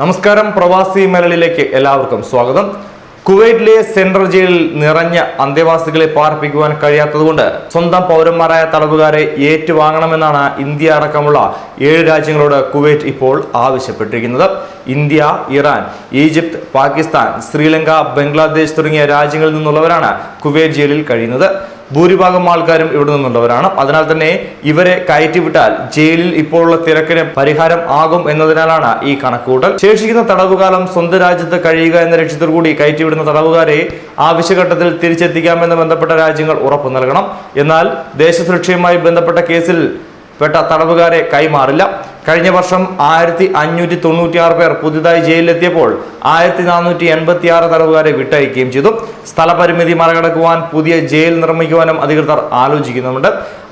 നമസ്കാരം. പ്രവാസി മലയാളിയിലേക്ക് എല്ലാവർക്കും സ്വാഗതം. കുവൈറ്റിലെ സെൻട്രൽ ജയിലിൽ നിറഞ്ഞ അന്തേവാസികളെ പാർപ്പിക്കുവാൻ കഴിയാത്തതുകൊണ്ട് സ്വന്തം പൗരന്മാരായ തടവുകാരെ ഏറ്റുവാങ്ങണമെന്നാണ് ഇന്ത്യ അടക്കമുള്ള ഏഴ് രാജ്യങ്ങളോട് കുവൈറ്റ് ഇപ്പോൾ ആവശ്യപ്പെട്ടിരിക്കുന്നത്. India Iran Egypt Pakistan Sri Lanka Bangladesh തുടങ്ങിയ രാജ്യങ്ങളിൽ നിന്നുള്ളവരാണ് കുവൈറ്റ് ജയിലിൽ കഴിയുന്നത്. ഭൂരിഭാഗം ആൾക്കാരും ഇവിടെ നിന്നുള്ളവരാണ്. അതിനാൽ തന്നെ ഇവരെ കയറ്റിവിട്ടാൽ ജയിലിൽ ഇപ്പോഴുള്ള തിരക്കിന് പരിഹാരം ആകും എന്നതിനാലാണ് ഈ കണക്കുകൂട്ടൽ. ശേഷിക്കുന്ന തടവുകാലം സ്വന്തം രാജ്യത്ത് കഴിയുക എന്ന ലക്ഷ്യത്തോടു കൂടി കയറ്റിവിടുന്ന തടവുകാരെ ആവശ്യഘട്ടത്തിൽ തിരിച്ചെത്തിക്കാമെന്ന് ബന്ധപ്പെട്ട രാജ്യങ്ങൾ ഉറപ്പു നൽകണം. എന്നാൽ ദേശസുരക്ഷയുമായി ബന്ധപ്പെട്ട കേസിൽ പെട്ട തടവുകാരെ കൈമാറില്ല. കഴിഞ്ഞ വർഷം ആയിരത്തി അഞ്ഞൂറ്റി തൊണ്ണൂറ്റി ആറ് പേർ പുതുതായി ജയിലിലെത്തിയപ്പോൾ ആയിരത്തി നാനൂറ്റി എൺപത്തി ആറ് തടവുകാരെ വിട്ടയക്കുകയും ചെയ്തു. സ്ഥലപരിമിതി മറികടക്കുവാൻ പുതിയ ജയിൽ നിർമ്മിക്കുവാനും അധികൃതർ ആലോചിക്കുന്നുണ്ട്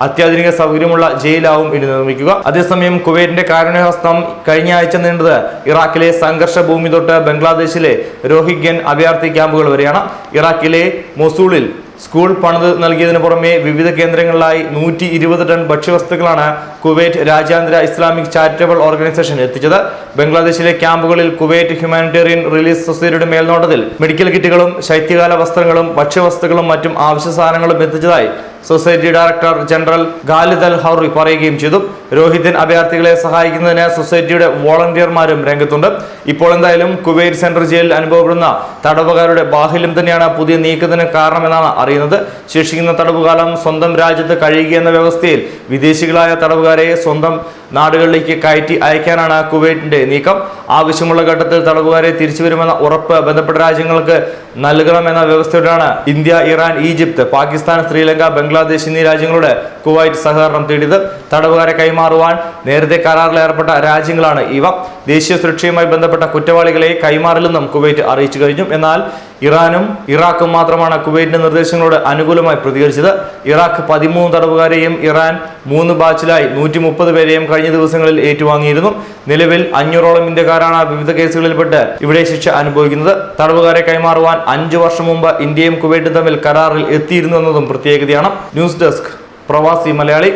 അത്യാധുനിക സൗകര്യമുള്ള ജയിലാവും ഇനി നിർമ്മിക്കുക. അതേസമയം കുവൈറ്റിന്റെ കാരുണ്യഹസ്തം കഴിഞ്ഞ ആഴ്ച നീണ്ടത് ഇറാഖിലെ സംഘർഷ ഭൂമി തൊട്ട് ബംഗ്ലാദേശിലെ രോഹിഗ്യൻ അഭയാർത്ഥി ക്യാമ്പുകൾ വരെയാണ്. ഇറാഖിലെ മൊസൂളിൽ സ്കൂൾ പണിത് നൽകിയതിനു പുറമെ വിവിധ കേന്ദ്രങ്ങളിലായി നൂറ്റി ഇരുപത് ടൺ ഭക്ഷ്യവസ്തുക്കളാണ് കുവൈറ്റ് രാജ്യാന്തര ഇസ്ലാമിക് ചാരിറ്റബിൾ ഓർഗനൈസേഷൻ എത്തിച്ചത്. ബംഗ്ലാദേശിലെ ക്യാമ്പുകളിൽ കുവൈറ്റ് ഹ്യൂമാനിറ്റേറിയൻ റിലീഫ് സൊസൈറ്റിയുടെ മേൽനോട്ടത്തിൽ മെഡിക്കൽ കിറ്റുകളും ശൈത്യകാല വസ്ത്രങ്ങളും ഭക്ഷ്യവസ്തുക്കളും മറ്റും ആവശ്യ സാധനങ്ങളും എത്തിച്ചതായി society director general Khalid al Houri പറയുകയും ചെയ്തു. രോഹിത്യൻ അഭയാർത്ഥികളെ സഹായിക്കുന്നതിന് സൊസൈറ്റിയുടെ വോളണ്ടിയർമാരും രംഗത്തുണ്ട്. ഇപ്പോൾ എന്തായാലും കുവൈറ്റ് സെൻട്രൽ ജയിലിൽ അനുഭവപ്പെടുന്ന തടവുകാരുടെ ബാഹുല്യം തന്നെയാണ് പുതിയ നീക്കത്തിന് കാരണമെന്നാണ് അറിയുന്നത്. ശേഷിക്കുന്ന തടവുകാലം സ്വന്തം രാജ്യത്ത് കഴിയുകയെന്ന വ്യവസ്ഥയിൽ വിദേശികളായ തടവുകാരെ സ്വന്തം നാടുകളിലേക്ക് കയറ്റി അയക്കാനാണ് കുവൈറ്റിന്റെ നീക്കം. ആവശ്യമുള്ള ഘട്ടത്തിൽ തടവുകാരെ തിരിച്ചു വരുമെന്ന ഉറപ്പ് ബന്ധപ്പെട്ട രാജ്യങ്ങൾക്ക് നൽകണമെന്ന വ്യവസ്ഥയോടാണ് India Iran Egypt Pakistan Sri Lanka Bangladesh എന്നീ രാജ്യങ്ങളുടെ കുവൈറ്റ് സഹകരണം തേടിയത്. തടവുകാരെ കൈമാറുവാൻ നേരത്തെ കരാറിൽ ഏർപ്പെട്ട രാജ്യങ്ങളാണ് ഇവ. ദേശീയ സുരക്ഷയുമായി ബന്ധപ്പെട്ട കുറ്റവാളികളെ കൈമാറില്ലെന്നും കുവൈറ്റ് അറിയിച്ചു കഴിഞ്ഞു. എന്നാൽ ഇറാനും ഇറാഖും മാത്രമാണ് കുവൈറ്റിന്റെ നിർദ്ദേശങ്ങളോട് അനുകൂലമായി പ്രതികരിച്ചത്. ഇറാഖ് പതിമൂന്ന് തടവുകാരെയും ഇറാൻ മൂന്ന് ബാച്ചിലായി നൂറ്റി മുപ്പത് പേരെയും കഴിഞ്ഞ ദിവസങ്ങളിൽ ഏറ്റുവാങ്ങിയിരുന്നു. നിലവിൽ അഞ്ഞൂറോളം ഇന്ത്യക്കാരാണ് വിവിധ കേസുകളിൽപ്പെട്ട് ഇവിടെ ശിക്ഷ അനുഭവിക്കുന്നത്. തടവുകാരെ കൈമാറുവാൻ അഞ്ചു വർഷം മുമ്പ് ഇന്ത്യയും കുവൈറ്റും തമ്മിൽ കരാറിൽ എത്തിയിരുന്നു എന്നതും പ്രത്യേകതയാണ്. ന്യൂസ് ഡെസ്ക് പ്രവാസി മലയാളി.